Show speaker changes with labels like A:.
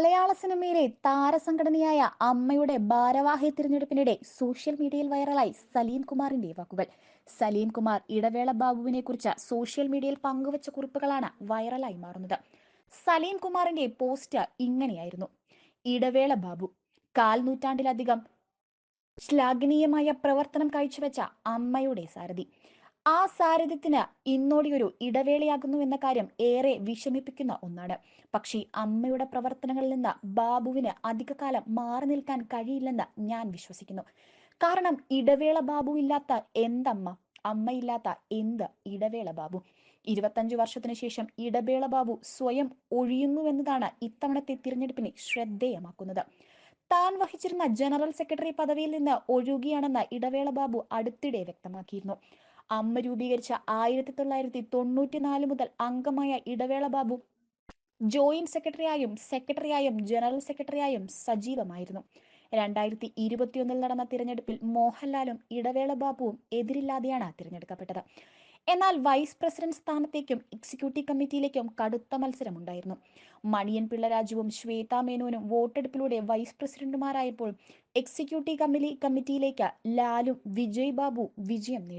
A: മലയാള സിനിമയിലെ താരസംഘടനയായ അമ്മയുടെ ഭാരവാഹി തിരഞ്ഞെടുപ്പിനിടെ സോഷ്യൽ മീഡിയയിൽ വൈറലായി സലീം കുമാറിന്റെ വാക്കുകൾ. സലീം കുമാർ ഇടവേള ബാബുവിനെ കുറിച്ച് സോഷ്യൽ മീഡിയയിൽ പങ്കുവച്ച കുറിപ്പുകളാണ് വൈറലായി മാറുന്നത്. സലീം കുമാറിന്റെ പോസ്റ്റ് ഇങ്ങനെയായിരുന്നു. ഇടവേള ബാബു കാൽ നൂറ്റാണ്ടിലധികം ശ്ലാഘനീയമായ പ്രവർത്തനം കാഴ്ചവെച്ച അമ്മയുടെ സാരഥി. ആ സാരഥ്യത്തിന് ഇന്നോടിയൊരു ഇടവേളയാകുന്നു എന്ന കാര്യം ഏറെ വിഷമിപ്പിക്കുന്ന ഒന്നാണ്. പക്ഷേ അമ്മയുടെ പ്രവർത്തനങ്ങളിൽ നിന്ന് ബാബുവിന് അധികകാലം മാറി നിൽക്കാൻ കഴിയില്ലെന്ന് ഞാൻ വിശ്വസിക്കുന്നു. കാരണം ഇടവേള ബാബു ഇല്ലാത്ത എന്തമ്മ? അമ്മയില്ലാത്ത എന്ത് ഇടവേള ബാബു? ഇരുപത്തഞ്ചു വർഷത്തിനു ശേഷം ഇടവേള ബാബു സ്വയം ഒഴിയുന്നുവെന്നതാണ് ഇത്തവണത്തെ തിരഞ്ഞെടുപ്പിനെ ശ്രദ്ധേയമാക്കുന്നത്. താൻ വഹിച്ചിരുന്ന ജനറൽ സെക്രട്ടറി പദവിയിൽ നിന്ന് ഒഴുകിയാണെന്ന് ഇടവേള ബാബു അടുത്തിടെ വ്യക്തമാക്കിയിരുന്നു. അമ്മ രൂപീകരിച്ച ആയിരത്തി തൊള്ളായിരത്തി തൊണ്ണൂറ്റിനാല് മുതൽ അംഗമായ ഇടവേള ബാബു ജോയിന്റ് സെക്രട്ടറിയായും സെക്രട്ടറിയായും ജനറൽ സെക്രട്ടറിയായും സജീവമായിരുന്നു. രണ്ടായിരത്തി ഇരുപത്തിയൊന്നിൽ നടന്ന തിരഞ്ഞെടുപ്പിൽ മോഹൻലാലും ഇടവേള ബാബുവും എതിരില്ലാതെയാണ് തിരഞ്ഞെടുക്കപ്പെട്ടത്. എന്നാൽ വൈസ് പ്രസിഡന്റ് സ്ഥാനത്തേക്കും എക്സിക്യൂട്ടീവ് കമ്മിറ്റിയിലേക്കും കടുത്ത മത്സരമുണ്ടായിരുന്നു. മണിയൻ പിള്ളരാജുവും ശ്വേതാ മേനോനും വോട്ടെടുപ്പിലൂടെ വൈസ് പ്രസിഡന്റുമാരായപ്പോൾ എക്സിക്യൂട്ടീവ് കമ്മിറ്റി കമ്മിറ്റിയിലേക്ക് ലാലും വിജയ് ബാബു വിജയം നേടി.